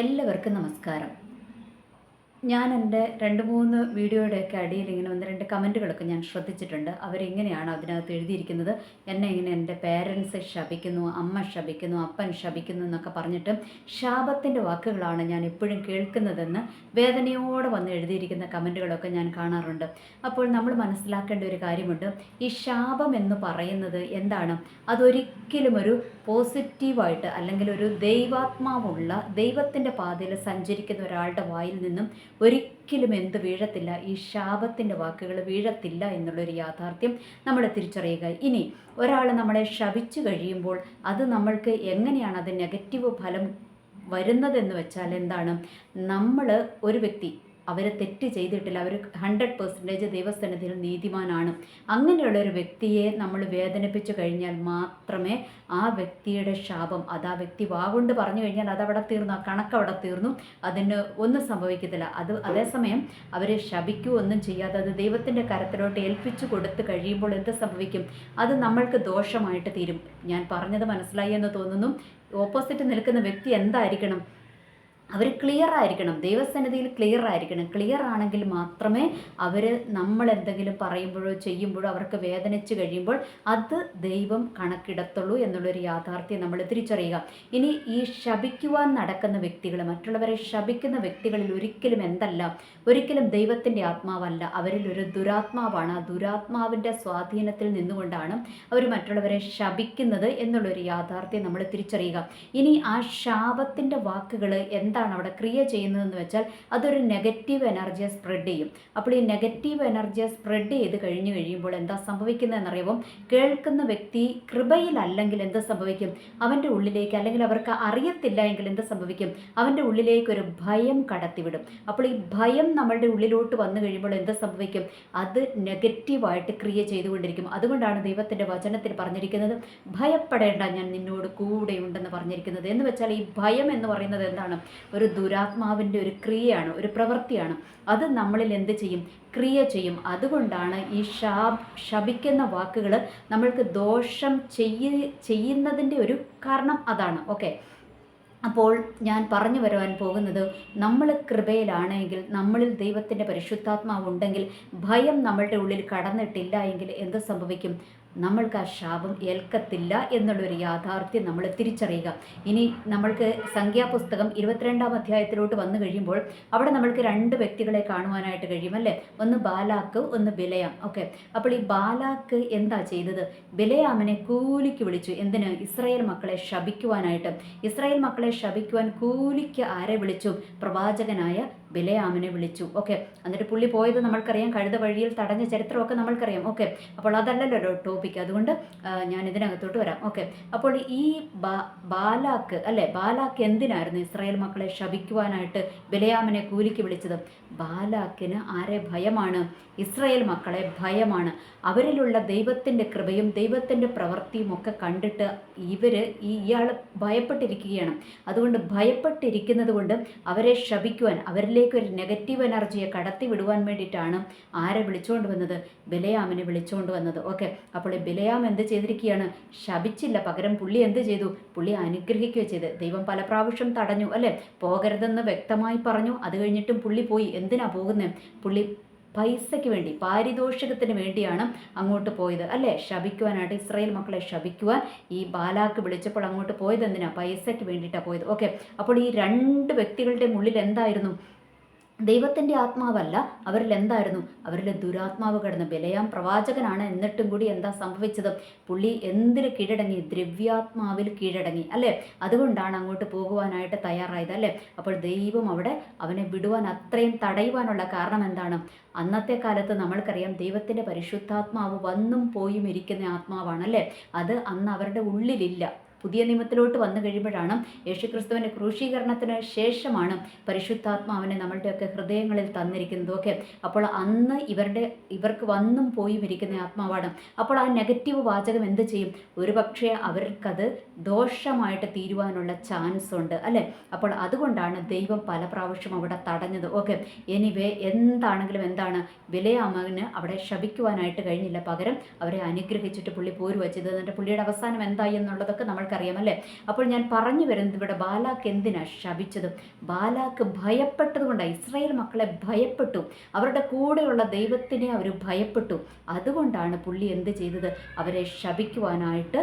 എല്ലാവർക്കും നമസ്കാരം. ഞാൻ എന്റെ രണ്ട് മൂന്ന് വീഡിയോയുടെയൊക്കെ അടിയിൽ ഇങ്ങനെ ഒന്ന് രണ്ട് കമന്റുകളൊക്കെ ഞാൻ ശ്രദ്ധിച്ചിട്ടുണ്ട്. അവരെങ്ങനെയാണ് അതിനകത്ത് എഴുതിയിരിക്കുന്നത്? എന്നെ ഇങ്ങനെ എന്റെ പേരൻസ് ശപിക്കുന്നു അമ്മ ശപിക്കുന്നു അപ്പൻ ശപിക്കുന്നു എന്നൊക്കെ പറഞ്ഞിട്ട് ശാപത്തിന്റെ വാക്കുകളാണ് ഞാൻ എപ്പോഴും കേൾക്കുന്നതെന്ന് വേദനയോടെ വന്ന് എഴുതിയിരിക്കുന്ന കമന്റുകളൊക്കെ ഞാൻ കാണാറുണ്ട്. അപ്പോൾ നമ്മൾ മനസ്സിലാക്കേണ്ട ഒരു കാര്യമുണ്ട്. ഈ ശാപം എന്ന് പറയുന്നത് എന്താണ്? അതൊരിക്കലും ഒരു പോസിറ്റീവായിട്ട് അല്ലെങ്കിൽ ഒരു ദൈവാത്മാവുള്ള ദൈവത്തിന്റെ പാതയിൽ സഞ്ചരിക്കുന്ന ഒരാളുടെ വായിൽ നിന്നും ഒരിക്കലും എന്ത് വീഴത്തില്ല ഈ ശാപത്തിന്റെ വാക്കുകൾ വീഴത്തില്ല എന്നുള്ളൊരു യാഥാർത്ഥ്യം നമ്മൾ തിരിച്ചറിയുക. ഇനി ഒരാൾ നമ്മളെ ശപിച്ചു കഴിയുമ്പോൾ അത് നമ്മൾക്ക് എങ്ങനെയാണ് അത് നെഗറ്റീവ് ഫലം വരുന്നതെന്ന് വെച്ചാൽ എന്താണ്? നമ്മൾ ഒരു വ്യക്തി അവർ തെറ്റ് ചെയ്തിട്ടില്ല. അവർ ഹൺഡ്രഡ് പെർസെന്റേജ് ദൈവസ്ഥാനത്തിൽ നീതിമാനാണ്. അങ്ങനെയുള്ള ഒരു വ്യക്തിയെ നമ്മൾ വേദനിപ്പിച്ചു കഴിഞ്ഞാൽ മാത്രമേ ആ വ്യക്തിയുടെ ശാപം അത് ആ വ്യക്തി വാഗൊണ്ട് പറഞ്ഞു കഴിഞ്ഞാൽ അതവിടെ തീർന്നു ആ കണക്ക് അവിടെ തീർന്നു അതിന് ഒന്നും സംഭവിക്കത്തില്ല. അത് അതേസമയം അവരെ ശപിക്കുകയോ ഒന്നും ചെയ്യാതെ അത് ദൈവത്തിന്റെ കരത്തിലോട്ട് ഏൽപ്പിച്ചു കൊടുത്ത് കഴിയുമ്പോൾ എന്ത് സംഭവിക്കും? അത് നമ്മൾക്ക് ദോഷമായിട്ട് തീരും. ഞാൻ പറഞ്ഞത് മനസ്സിലായി എന്ന് തോന്നുന്നു. ഓപ്പോസിറ്റ് നിൽക്കുന്ന വ്യക്തി എന്തായിരിക്കണം? അവർ ക്ലിയർ ആയിരിക്കണം. ദൈവസന്നിധിയിൽ ക്ലിയർ ആയിരിക്കണം. ക്ലിയർ ആണെങ്കിൽ മാത്രമേ അവർ നമ്മൾ എന്തെങ്കിലും പറയുമ്പോഴോ ചെയ്യുമ്പോഴോ അവർക്ക് വേദനിച്ച് കഴിയുമ്പോൾ അത് ദൈവം കണക്കിടത്തുള്ളൂ എന്നുള്ളൊരു യാഥാർത്ഥ്യം നമ്മൾ തിരിച്ചറിയുക. ഇനി ഈ ശപിക്കുവാൻ നടക്കുന്ന വ്യക്തികൾ മറ്റുള്ളവരെ ശപിക്കുന്ന വ്യക്തികളിൽ ഒരിക്കലും എന്തല്ല ഒരിക്കലും ദൈവത്തിന്റെ ആത്മാവല്ല. അവരിൽ ഒരു ദുരാത്മാവാണ്. ആ ദുരാത്മാവിന്റെ സ്വാധീനത്തിൽ നിന്നുകൊണ്ടാണ് അവർ മറ്റുള്ളവരെ ശപിക്കുന്നത് എന്നുള്ളൊരു യാഥാർത്ഥ്യം നമ്മൾ തിരിച്ചറിയുക. ഇനി ആ ശാപത്തിന്റെ വാക്കുകൾ എന്താണ് അവിടെ ക്രിയ ചെയ്യുന്നതെന്ന് വെച്ചാൽ അതൊരു നെഗറ്റീവ് എനർജിയെ സ്പ്രെഡ് ചെയ്യും. അപ്പോൾ ഈ നെഗറ്റീവ് എനർജിയെ സ്പ്രെഡ് ചെയ്ത് കഴിഞ്ഞു കഴിയുമ്പോൾ എന്താ സംഭവിക്കുന്നതെന്നറിയുമ്പം കേൾക്കുന്ന വ്യക്തി കൃപയിലല്ലെങ്കിൽ എന്ത് സംഭവിക്കും? അവന്റെ ഉള്ളിലേക്ക് അല്ലെങ്കിൽ അവർക്ക് അറിയത്തില്ല എങ്കിൽ എന്ത് സംഭവിക്കും? അവന്റെ ഉള്ളിലേക്ക് ഒരു ഭയം കടത്തിവിടും. അപ്പോൾ ഈ ഭയം നമ്മളുടെ ഉള്ളിലോട്ട് വന്നു കഴിയുമ്പോൾ എന്ത് സംഭവിക്കും? അത് നെഗറ്റീവായിട്ട് ക്രിയ ചെയ്തുകൊണ്ടിരിക്കും. അതുകൊണ്ടാണ് ദൈവത്തിന്റെ വചനത്തിൽ പറഞ്ഞിരിക്കുന്നത് ഭയപ്പെടേണ്ട ഞാൻ നിന്നോട് കൂടെയുണ്ടെന്ന് പറഞ്ഞിരിക്കുന്നത്. എന്ന് വെച്ചാൽ ഈ ഭയം എന്ന് പറയുന്നത് എന്താണ്? ഒരു ദുരാത്മാവിന്റെ ഒരു ക്രിയയാണ് ഒരു പ്രവൃത്തിയാണ്. അത് നമ്മളിൽ എന്ത് ചെയ്യും? ക്രിയ ചെയ്യും. അതുകൊണ്ടാണ് ഈ ഷാ ശപിക്കുന്ന വാക്കുകൾ നമ്മൾക്ക് ദോഷം ചെയ്യ ചെയ്യുന്നതിന്റെ ഒരു കാരണം അതാണ്. ഓക്കെ. അപ്പോൾ ഞാൻ പറഞ്ഞു വരുവാൻ പോകുന്നത് നമ്മൾ കൃപയിലാണെങ്കിൽ നമ്മളിൽ ദൈവത്തിന്റെ പരിശുദ്ധാത്മാവ് ഉണ്ടെങ്കിൽ ഭയം നമ്മളുടെ ഉള്ളിൽ കടന്നിട്ടില്ല എങ്കിൽ എന്ത് സംഭവിക്കും? നമ്മൾക്ക് ആ ശാപം ഏൽക്കത്തില്ല എന്നുള്ളൊരു യാഥാർത്ഥ്യം നമ്മൾ തിരിച്ചറിയുക. ഇനി നമ്മൾക്ക് സംഖ്യാപുസ്തകം ഇരുപത്തിരണ്ടാം അധ്യായത്തിലോട്ട് വന്നു കഴിയുമ്പോൾ അവിടെ നമ്മൾക്ക് രണ്ട് വ്യക്തികളെ കാണുവാനായിട്ട് കഴിയും അല്ലേ ഒന്ന് ബാലാക്ക് ഒന്ന് ബിലയാം. ഓക്കെ. അപ്പോൾ ഈ ബാലാക്ക് എന്താ ചെയ്തത്? ബിലയാമിനെ കൂലിക്ക് വിളിച്ചു. എന്തിന്? ഇസ്രായേൽ മക്കളെ ശപിക്കുവാനായിട്ട്. ഇസ്രായേൽ മക്കളെ ശപിക്കുവാൻ കൂലിക്ക് ആരെ വിളിച്ചു? പ്രവാചകനായ ബിലയാമിനെ വിളിച്ചു. ഓക്കെ എന്നിട്ട് പുള്ളി പോയത് നമ്മൾക്കറിയാം. കഴുത വഴിയിൽ തടഞ്ഞ ചരിത്രമൊക്കെ നമ്മൾക്കറിയാം. ഓക്കെ അപ്പോൾ അതല്ലല്ലോ ടോപ്പിക് അതുകൊണ്ട് ഞാൻ ഇതിനകത്തോട്ട് വരാം. ഓക്കെ അപ്പോൾ ഈ ബാലാക്ക് അല്ലേ? ബാലാക്ക് എന്തിനായിരുന്നു ഇസ്രായേൽ മക്കളെ ശപിക്കുവാനായിട്ട് ബിലയാമിനെ കൂലിക്ക് വിളിച്ചത്? ബാലാക്കിന് ആരെ ഭയമാണ്? ഇസ്രായേൽ മക്കളെ ഭയമാണ്. അവരിലുള്ള ദൈവത്തിന്റെ കൃപയും ദൈവത്തിന്റെ പ്രവൃത്തിയും ഒക്കെ കണ്ടിട്ട് ഇവർ ഈ ഇയാൾ ഭയപ്പെട്ടിരിക്കുകയാണ്. അതുകൊണ്ട് ഭയപ്പെട്ടിരിക്കുന്നത് കൊണ്ട് അവരെ ശപിക്കുവാൻ അവരിലേക്ക് ഒരു നെഗറ്റീവ് എനർജിയെ കടത്തി വിടുവാൻ വേണ്ടിയിട്ടാണ് ആരെ വിളിച്ചുകൊണ്ട് വന്നത്? ബിലയാമിനെ വിളിച്ചുകൊണ്ട് വന്നത്. ഓക്കെ അപ്പോൾ ബിലയാം എന്ത് ചെയ്തിരിക്കുകയാണ്? ശപിച്ചില്ല. പകരം പുള്ളി എന്ത് ചെയ്തു? പുള്ളി അനുഗ്രഹിക്കുകയോ ചെയ്ത്. ദൈവം പല പ്രാവശ്യം തടഞ്ഞു അല്ലേ? പോകരുതെന്ന് വ്യക്തമായി പറഞ്ഞു. അത് കഴിഞ്ഞിട്ടും പുള്ളി പോയി. എന്തിനാ പോകുന്നത് പുള്ളി പൈസയ്ക്ക് വേണ്ടി പാരിതോഷികത്തിന് വേണ്ടിയാണ് അങ്ങോട്ട് പോയത് അല്ലേ? ശപിക്കുവാനായിട്ട് ഇസ്രായേൽ മക്കളെ ശപിക്കുവാൻ ഈ ബാലാക്ക് വിളിച്ചപ്പോൾ അങ്ങോട്ട് പോയത് എന്തിനാ? പൈസയ്ക്ക് വേണ്ടിയിട്ടാണ് പോയത്. ഓക്കെ അപ്പോൾ ഈ രണ്ട് വ്യക്തികളുടെ ഉള്ളിൽ എന്തായിരുന്നു? ദൈവത്തിന്റെ ആത്മാവല്ല അവരിൽ എന്തായിരുന്നു? അവരിൽ ദുരാത്മാവ് കിടന്ന്. ബലയാം പ്രവാചകനാണ് എന്നിട്ടും കൂടി എന്താ സംഭവിച്ചത്? പുള്ളി എന്തിന് കീഴടങ്ങി? ദ്രവ്യാത്മാവിൽ കീഴടങ്ങി അല്ലേ? അതുകൊണ്ടാണ് അങ്ങോട്ട് പോകുവാനായിട്ട് തയ്യാറായത് അല്ലേ? അപ്പോൾ ദൈവം അവിടെ അവനെ വിടുവാൻ അത്രയും തടയുവാനുള്ള കാരണം എന്താണ്? അന്നത്തെ കാലത്ത് നമ്മൾക്കറിയാം ദൈവത്തിന്റെ പരിശുദ്ധാത്മാവ് വന്നും പോയും ഇരിക്കുന്ന ആത്മാവാണ് അല്ലേ? അത് അന്ന് അവരുടെ ഉള്ളിലില്ല. പുതിയ നിയമത്തിലോട്ട് വന്നു കഴിയുമ്പോഴാണ് യേശുക്രിസ്തുവിന്റെ ക്രൂശീകരണത്തിന് ശേഷമാണ് പരിശുദ്ധാത്മാവിനെ നമ്മളുടെയൊക്കെ ഹൃദയങ്ങളിൽ തന്നിരിക്കുന്നതൊക്കെ. അപ്പോൾ അന്ന് ഇവരുടെ ഇവർക്ക് വന്നും പോയും ഇരിക്കുന്ന ആത്മാവാണ്. അപ്പോൾ ആ നെഗറ്റീവ് വാചകം എന്ത് ചെയ്യും? ഒരുപക്ഷെ അവർക്കത് ദോഷമായിട്ട് തീരുവാനുള്ള ചാൻസ് ഉണ്ട് അല്ലേ? അപ്പോൾ അതുകൊണ്ടാണ് ദൈവം പല പ്രാവശ്യം അവിടെ തടഞ്ഞത്. ഓക്കെ എനിവേ എന്താണെങ്കിലും എന്താണ്? വിലയാമകന് അവിടെ ശപിക്കുവാനായിട്ട് കഴിഞ്ഞില്ല. പകരം അവരെ അനുഗ്രഹിച്ചിട്ട് പുള്ളി പോരുവച്ചത് എന്നിട്ട് പുള്ളിയുടെ അവസാനം എന്തായി എന്നുള്ളതൊക്കെ നമ്മൾ നമ്മൾക്കറിയാം അല്ലേ? അപ്പോൾ ഞാൻ പറഞ്ഞു വരുന്നത് ഇവിടെ ബാലാക്ക് എന്തിനാണ് ശപിച്ചത്? ബാലാക്ക് ഭയപ്പെട്ടതുകൊണ്ടാണ് ഇസ്രായേൽ മക്കളെ ഭയപ്പെട്ടു. അവരുടെ കൂടെയുള്ള ദൈവത്തിനെ അവർ ഭയപ്പെട്ടു. അതുകൊണ്ടാണ് പുള്ളി എന്ത് ചെയ്തത്? അവരെ ശപിക്കുവാനായിട്ട്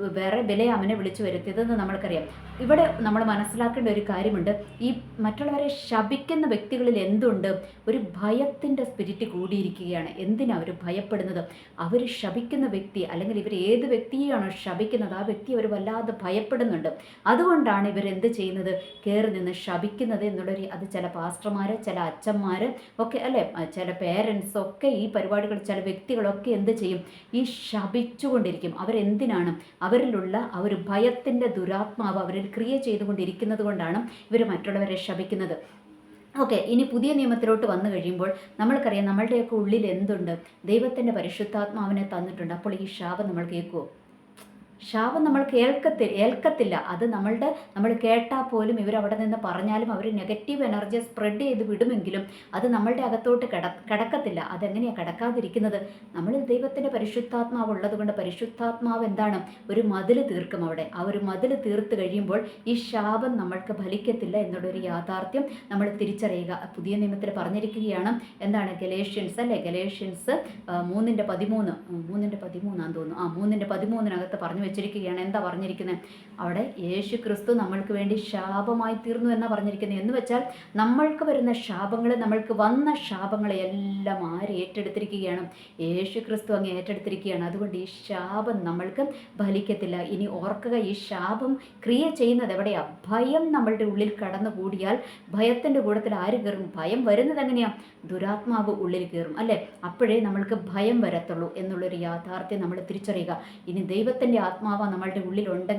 വേറെ ബലയാമനെ വിളിച്ചു വരുത്തിയതെന്ന് നമ്മൾക്കറിയാം. ഇവിടെ നമ്മൾ മനസ്സിലാക്കേണ്ട ഒരു കാര്യമുണ്ട്. ഈ മറ്റുള്ളവരെ ശപിക്കുന്ന വ്യക്തികളിൽ എന്തുണ്ട്? ഒരു ഭയത്തിന്റെ സ്പിരിറ്റ് കൂടിയിരിക്കുകയാണ്. എന്തിനാ അവർ ഭയപ്പെടുന്നത്? അവർ ശപിക്കുന്ന വ്യക്തി അല്ലെങ്കിൽ ഇവർ ഏത് വ്യക്തിയെയാണോ ശപിക്കുന്നത് ആ വ്യക്തി അവർ വല്ലാതെ ഭയപ്പെടുന്നുണ്ട്. അതുകൊണ്ടാണ് ഇവർ എന്ത് ചെയ്യുന്നത്? കയറി നിന്ന് ശപിക്കുന്നത് എന്നുള്ളൊരു അത് ചില പാസ്റ്റർമാർ ചില അച്ഛന്മാർ ഒക്കെ അല്ലെ ചില പേരൻസ് ഒക്കെ ഈ പരിപാടികൾ ചില വ്യക്തികളൊക്കെ എന്ത് ചെയ്യും? ഈ ശപിച്ചുകൊണ്ടിരിക്കും. അവരെന്തിനാണ്? അവരിലുള്ള ആ ഒരു ഭയത്തിന്റെ ദുരാത്മാവ് അവരിൽ ക്രിയ ചെയ്തുകൊണ്ടിരിക്കുന്നത് കൊണ്ടാണ് ഇവർ മറ്റുള്ളവരെ ശപിക്കുന്നത്. ഓക്കെ ഇനി പുതിയ നിയമത്തിലോട്ട് വന്നു കഴിയുമ്പോൾ നമ്മൾക്കറിയാം നമ്മളുടെയൊക്കെ ഉള്ളിൽ എന്തുണ്ട്? ദൈവത്തിന്റെ പരിശുദ്ധാത്മാവിനെ തന്നിട്ടുണ്ട്. അപ്പോൾ ഈ ശാപം നമ്മൾ കേൾക്കുമോ ശാപം നമ്മൾ കേൾക്കത്തി ഏൽക്കത്തില്ല. അത് നമ്മളുടെ നമ്മൾ കേട്ടാൽ പോലും ഇവരവിടെ നിന്ന് പറഞ്ഞാലും അവർ നെഗറ്റീവ് എനർജി സ്പ്രെഡ് ചെയ്ത് വിടുമെങ്കിലും അത് നമ്മളുടെ അകത്തോട്ട് കിട കിടക്കത്തില്ല. അതെങ്ങനെയാണ് കിടക്കാതിരിക്കുന്നത്? നമ്മളിൽ ദൈവത്തിന്റെ പരിശുദ്ധാത്മാവ് ഉള്ളതുകൊണ്ട് പരിശുദ്ധാത്മാവ് എന്താണ്? ഒരു മതിൽ തീർക്കും അവിടെ. ആ ഒരു മതിൽ തീർത്ത് കഴിയുമ്പോൾ ഈ ശാപം നമ്മൾക്ക് ഫലിക്കത്തില്ല എന്നുള്ളൊരു യാഥാർത്ഥ്യം നമ്മൾ തിരിച്ചറിയുക. പുതിയ നിയമത്തിൽ പറഞ്ഞിരിക്കുകയാണ് എന്താണ്? ഗലേഷ്യൻസ് അല്ലേ? ഗലേഷ്യൻസ് മൂന്നിന്റെ പതിമൂന്ന് മൂന്നിന്റെ പതിമൂന്നാന്ന് തോന്നുന്നു. ആ മൂന്നിന്റെ പതിമൂന്നിനകത്ത് പറഞ്ഞു വെച്ചിരിക്കുകയാണ്. എന്താ പറഞ്ഞിരിക്കുന്നത് അവിടെ യേശു ക്രിസ്തു നമ്മൾക്ക് വേണ്ടി ശാപമായി തീർന്നു എന്നാ പറഞ്ഞിരിക്കുന്നത് എന്ന് വെച്ചാൽ നമ്മൾക്ക് വരുന്ന ശാപങ്ങളെ നമ്മൾക്ക് വന്ന ശാപങ്ങളെ എല്ലാം ആര് ഏറ്റെടുത്തിരിക്കുകയാണ്? യേശു ക്രിസ്തു അങ്ങ് ഏറ്റെടുത്തിരിക്കുകയാണ്. അതുകൊണ്ട് ഈ ശാപം നമ്മൾക്ക് ഫലിക്കത്തില്ല. ഇനി ഓർക്കുക ഈ ശാപം ക്രിയ ചെയ്യുന്നത് എവിടെയാണ് ഭയം നമ്മളുടെ ഉള്ളിൽ കടന്നു കൂടിയാൽ ഭയത്തിന്റെ കൂടത്തിൽ ആര് കയറും? ഭയം വരുന്നത് എങ്ങനെയാണ് ദുരാത്മാവ് ഉള്ളിൽ കയറും അല്ലേ? അപ്പോഴേ നമ്മൾക്ക് ഭയം വരത്തുള്ളൂ എന്നുള്ളൊരു യാഥാർത്ഥ്യം നമ്മൾ തിരിച്ചറിയുക. ഇനി ദൈവത്തിന്റെ ആത്മാവ് നമ്മളുടെ ഉള്ളിലുണ്ട്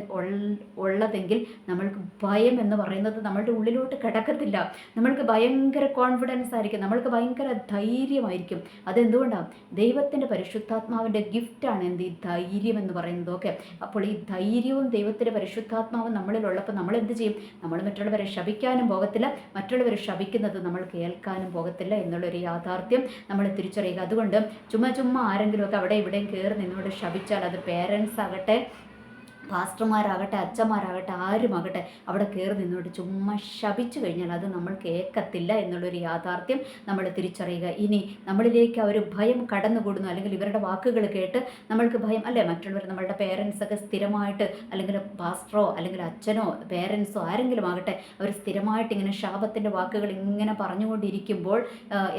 ഉള്ളതെങ്കിൽ നമ്മൾക്ക് ഭയം എന്ന് പറയുന്നത് നമ്മളുടെ ഉള്ളിലോട്ട് കിടക്കത്തില്ല. നമ്മൾക്ക് ഭയങ്കര കോൺഫിഡൻസ് ആയിരിക്കും നമ്മൾക്ക് ഭയങ്കര ധൈര്യമായിരിക്കും. അതെന്തുകൊണ്ടാണ് ദൈവത്തിന്റെ പരിശുദ്ധാത്മാവിന്റെ ഗിഫ്റ്റാണ് എന്ത്? ഈ ധൈര്യം എന്ന് പറയുന്നത്. ഓക്കെ. അപ്പോൾ ഈ ധൈര്യവും ദൈവത്തിന്റെ പരിശുദ്ധാത്മാവും നമ്മളിലുള്ളപ്പോൾ നമ്മൾ എന്ത് ചെയ്യും? നമ്മൾ മറ്റുള്ളവരെ ശപിക്കാനും പോകത്തില്ല. മറ്റുള്ളവരെ ശപിക്കുന്നത് നമ്മൾ കേൾക്കാനും പോകത്തില്ല എന്നുള്ളൊരു യാഥാർത്ഥ്യം നമ്മൾ തിരിച്ചറിയുക. അതുകൊണ്ട് ചുമ്മാ ചുമ്മാ ആരെങ്കിലുമൊക്കെ അവിടെ ഇവിടെയും കയറി നിന്നോട് ശപിച്ചാൽ അത് പേരൻസ് ആകട്ടെ പാസ്റ്റർമാരാകട്ടെ അച്ഛന്മാരാകട്ടെ ആരുമാകട്ടെ അവിടെ കയറി നിന്നോട്ട് ചുമ്മാ ശപിച്ചു കഴിഞ്ഞാൽ അത് നമ്മൾ കേൾക്കത്തില്ല എന്നുള്ളൊരു യാഥാർത്ഥ്യം നമ്മൾ തിരിച്ചറിയുക. ഇനി നമ്മളിലേക്ക് അവർ ഭയം കടന്നുകൂടുന്നു അല്ലെങ്കിൽ ഇവരുടെ വാക്കുകൾ കേട്ട് നമ്മൾക്ക് ഭയം അല്ലേ? മറ്റുള്ളവർ നമ്മളുടെ പേരൻസൊക്കെ സ്ഥിരമായിട്ട് അല്ലെങ്കിൽ പാസ്റ്ററോ അല്ലെങ്കിൽ അച്ഛനോ പേരൻസോ ആരെങ്കിലും ആകട്ടെ അവർ സ്ഥിരമായിട്ട് ഇങ്ങനെ ശാപത്തിന്റെ വാക്കുകൾ ഇങ്ങനെ പറഞ്ഞുകൊണ്ടിരിക്കുമ്പോൾ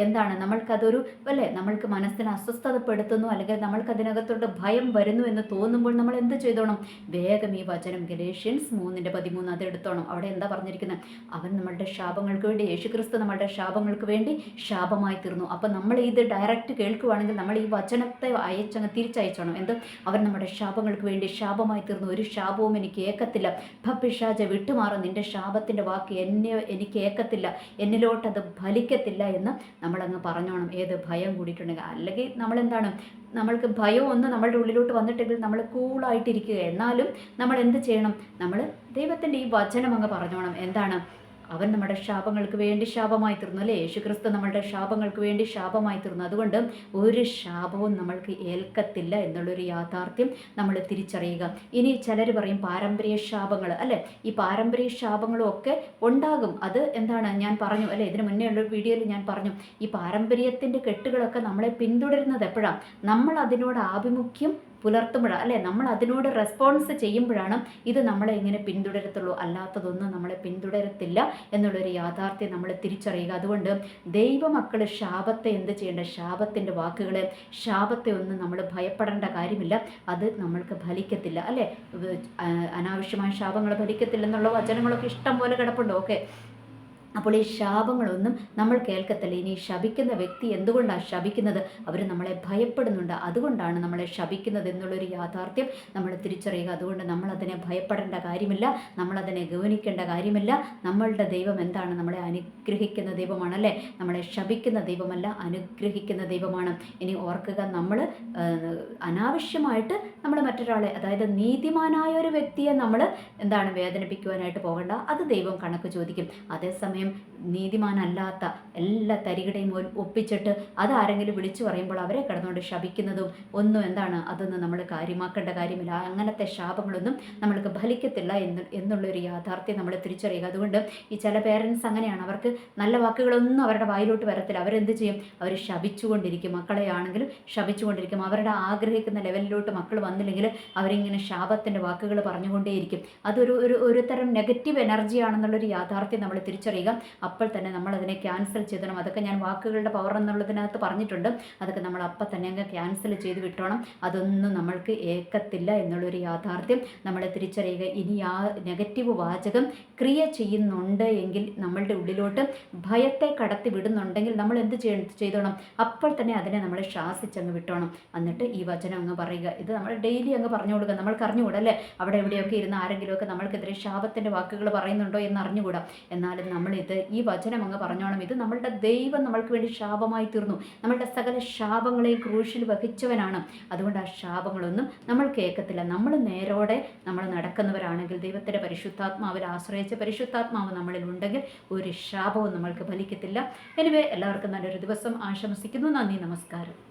എന്താണ്? നമ്മൾക്കതൊരു അല്ലേ? നമ്മൾക്ക് മനസ്സിനെ അസ്വസ്ഥതപ്പെടുത്തുന്നു അല്ലെങ്കിൽ നമ്മൾക്ക് അതിനകത്തോട്ട് ഭയം വരുന്നു എന്ന് തോന്നുമ്പോൾ നമ്മൾ എന്ത് ചെയ്തോണം? വേഗം ഈ വചനം ഗലേഷ്യൻസ് മൂന്നിന്റെ പതിമൂന്ന് അത് എടുത്തോണം. അവിടെ എന്താ പറഞ്ഞിരിക്കുന്നത് അവൻ നമ്മളുടെ ശാപങ്ങൾക്ക് വേണ്ടി യേശുക്രിസ്തു നമ്മളുടെ ശാപങ്ങൾക്ക് വേണ്ടി ശാപമായി തീർന്നു. അപ്പം നമ്മൾ ഇത് ഡയറക്റ്റ് കേൾക്കുവാണെങ്കിൽ നമ്മൾ ഈ വചനത്തെ അയച്ചങ്ങ് തിരിച്ചയച്ചോണം. എന്ത്? അവൻ നമ്മുടെ ശാപങ്ങൾക്ക് വേണ്ടി ശാപമായി തീർന്നു. ഒരു ശാപവും എനിക്ക് ഏക്കത്തില്ല. ഭപ്പിഷാജ വിട്ടുമാറും. നിന്റെ ശാപത്തിന്റെ വാക്ക് എന്നെ എനിക്ക് ഏക്കത്തില്ല. എന്നിലോട്ടത് ഫലിക്കത്തില്ല എന്ന് നമ്മളങ്ങ് പറഞ്ഞോണം. ഏത് ഭയം കൂടിയിട്ടുണ്ടെങ്കിൽ. അല്ലെങ്കിൽ നമ്മളെന്താണ് നമ്മൾക്ക് ഒന്ന് നമ്മളുടെ ഉള്ളിലോട്ട് വന്നിട്ടെങ്കിൽ നമ്മൾ കൂളായിട്ടിരിക്കുക എന്നാലും നമ്മൾ എന്ത് ചെയ്യണം? നമ്മൾ ദൈവത്തിന്റെ ഈ വചനം അങ്ങ് പറഞ്ഞോണം. എന്താണ്? അവൻ നമ്മുടെ ശാപങ്ങൾക്ക് വേണ്ടി ശാപമായി തീർന്നു അല്ലേ? യേശുക്രിസ്തു നമ്മളുടെ ശാപങ്ങൾക്ക് വേണ്ടി ശാപമായി തീർന്നു. അതുകൊണ്ട് ഒരു ശാപവും നമ്മൾക്ക് ഏൽക്കത്തില്ല എന്നുള്ളൊരു യാഥാർത്ഥ്യം നമ്മൾ തിരിച്ചറിയുക. ഇനി ചിലർ പറയും പാരമ്പര്യ ശാപങ്ങൾ അല്ലേ? ഈ പാരമ്പര്യ ശാപങ്ങളും ഒക്കെ ഉണ്ടാകും. അത് എന്താണ്? ഞാൻ പറഞ്ഞു. അല്ലേ? ഇതിന് മുന്നേ ഉള്ള വീഡിയോയിൽ ഞാൻ പറഞ്ഞു. ഈ പാരമ്പര്യത്തിന്റെ കെട്ടുകളൊക്കെ നമ്മളെ പിന്തുടരുന്നത് എപ്പോഴാണ് നമ്മൾ അതിനോട് ആഭിമുഖ്യം പുലർത്തുമ്പോഴാണ് അല്ലേ? നമ്മൾ അതിനോട് റെസ്പോൺസ് ചെയ്യുമ്പോഴാണ് ഇത് നമ്മളെ ഇങ്ങനെ പിന്തുടരത്തുള്ളൂ. അല്ലാത്തതൊന്നും നമ്മളെ പിന്തുടരത്തില്ല എന്നുള്ളൊരു യാഥാർത്ഥ്യം നമ്മൾ തിരിച്ചറിയുക. അതുകൊണ്ട് ദൈവമക്കൾ ശാപത്തെ എന്ത് ചെയ്യേണ്ട? ശാപത്തിന്റെ വാക്കുകളെ ശാപത്തെ ഒന്നും നമ്മൾ ഭയപ്പെടേണ്ട കാര്യമില്ല. അത് നമ്മൾക്ക് ഫലിക്കത്തില്ല അല്ലേ? അനാവശ്യമായ ശാപങ്ങൾ ഫലിക്കത്തില്ല എന്നുള്ള വചനങ്ങളൊക്കെ ഇഷ്ടം പോലെ കിടപ്പുണ്ട്. ഓക്കെ. അപ്പോൾ ഈ ശാപങ്ങളൊന്നും നമ്മൾ കേൾക്കത്തില്ല. ഇനി ശപിക്കുന്ന വ്യക്തി എന്തുകൊണ്ടാണ് ശപിക്കുന്നത്? അവർ നമ്മളെ ഭയപ്പെടുന്നുണ്ട്. അതുകൊണ്ടാണ് നമ്മളെ ശപിക്കുന്നത് എന്നുള്ളൊരു യാഥാർത്ഥ്യം നമ്മൾ തിരിച്ചറിയുക. അതുകൊണ്ട് നമ്മൾ അതിനെ ഭയപ്പെടേണ്ട കാര്യമില്ല. നമ്മളതിനെ ഗവനിക്കേണ്ട കാര്യമില്ല. നമ്മളുടെ ദൈവം എന്താണ്? നമ്മളെ അനുഗ്രഹിക്കുന്ന ദൈവമാണല്ലേ? നമ്മളെ ശപിക്കുന്ന ദൈവമല്ല അനുഗ്രഹിക്കുന്ന ദൈവമാണ്. ഇനി ഓർക്കുക നമ്മൾ അനാവശ്യമായിട്ട് നമ്മൾ മറ്റൊരാളെ അതായത് നീതിമാനായ ഒരു വ്യക്തിയെ നമ്മൾ എന്താണ് വേദനിപ്പിക്കുവാനായിട്ട് പോകണ്ട? അത് ദൈവം കണക്ക് ചോദിക്കും. അതേസമയം അതേസമയം നീതിമാനല്ലാത്ത എല്ലാ തരികിടയും ഒപ്പിച്ചിട്ട് ഒപ്പിച്ചിട്ട് അതാരെങ്കിലും വിളിച്ചു പറയുമ്പോൾ അവരെ കിടന്നുകൊണ്ട് ശപിക്കുന്നതും ഒന്നും എന്താണ്? അതൊന്നും നമ്മൾ കാര്യമാക്കേണ്ട കാര്യമില്ല. അങ്ങനത്തെ ശാപങ്ങളൊന്നും നമ്മൾക്ക് ഫലിക്കത്തില്ല എന്ന് എന്നുള്ളൊരു യാഥാർത്ഥ്യം നമ്മൾ തിരിച്ചറിയുക. അതുകൊണ്ട് ഈ ചില പേരൻസ് അങ്ങനെയാണ്. അവർക്ക് നല്ല വാക്കുകളൊന്നും അവരുടെ വായിലോട്ട് വരത്തില്ല. അവരെന്ത് ചെയ്യും? അവർ ശപിച്ചുകൊണ്ടിരിക്കും. മക്കളെ ആണെങ്കിലും ശപിച്ചുകൊണ്ടിരിക്കും. അവരുടെ ആഗ്രഹിക്കുന്ന ലെവലിലോട്ട് മക്കൾ വന്നില്ലെങ്കിൽ അവരിങ്ങനെ ശാപത്തിന്റെ വാക്കുകൾ പറഞ്ഞുകൊണ്ടേയിരിക്കും. അതൊരു ഒരു ഒരു തരം നെഗറ്റീവ് എനർജിയാണെന്നുള്ളൊരു യാഥാർത്ഥ്യം നമ്മൾ തിരിച്ചറിയുക. അപ്പോൾ തന്നെ നമ്മൾ അതിനെ ക്യാൻസൽ ചെയ്തണം അതൊക്കെ ഞാൻ വാക്കുകളുടെ പവർ എന്നുള്ളതിനകത്ത് പറഞ്ഞിട്ടുണ്ട്. അതൊക്കെ നമ്മൾ അപ്പം തന്നെ അങ്ങ് ക്യാൻസൽ ചെയ്ത് വിട്ടോണം. അതൊന്നും നമ്മൾക്ക് ഏക്കത്തില്ല എന്നുള്ളൊരു യാഥാർത്ഥ്യം നമ്മൾ തിരിച്ചറിയുക. ഇനി ആ നെഗറ്റീവ് വാചകം ക്രിയ ചെയ്യുന്നുണ്ട് എങ്കിൽ നമ്മളുടെ ഉള്ളിലോട്ട് ഭയത്തെ കടത്തി വിടുന്നുണ്ടെങ്കിൽ നമ്മൾ എന്ത് ചെയ്തോണം? അപ്പോൾ തന്നെ അതിനെ നമ്മൾ ശാസിച്ചങ്ങ് വിട്ടോണം. എന്നിട്ട് ഈ വചനം അങ്ങ് പറയുക. ഇത് നമ്മൾ ഡെയിലി അങ്ങ് പറഞ്ഞു കൊടുക്കുക. നമ്മൾക്ക് അറിഞ്ഞുകൂടല്ലേ അവിടെ എവിടെയൊക്കെ ഇരുന്ന് ആരെങ്കിലുമൊക്കെ നമ്മൾക്കെതിരെ ശാപത്തിന്റെ വാക്കുകൾ പറയുന്നുണ്ടോ എന്ന് അറിഞ്ഞുകൂടാം. എന്നാലും നമ്മളിത് ഈ വചനം അങ്ങ് പറഞ്ഞോണം. ഇത് നമ്മളുടെ ദൈവം നമ്മൾക്ക് വേണ്ടി ശാപമായി തീർന്നു. നമ്മളുടെ സകല ശാപങ്ങളെയും ക്രൂശിൽ വഹിച്ചവനാണ്. അതുകൊണ്ട് ആ ശാപങ്ങളൊന്നും നമ്മൾ കേൾക്കത്തില്ല. നമ്മൾ നേരോടെ നമ്മൾ നടക്കുന്നവരാണെങ്കിൽ ദൈവത്തിന്റെ പരിശുദ്ധാത്മാവിൽ ആശ്രയിച്ച പരിശുദ്ധാത്മാവ് നമ്മളിൽ ഉണ്ടെങ്കിൽ ഒരു ശാപവും നമ്മൾക്ക് ഫലിക്കത്തില്ല. എനിവേ എല്ലാവർക്കും നല്ലൊരു ദിവസം ആശംസിക്കുന്നു. നന്ദി നമസ്കാരം.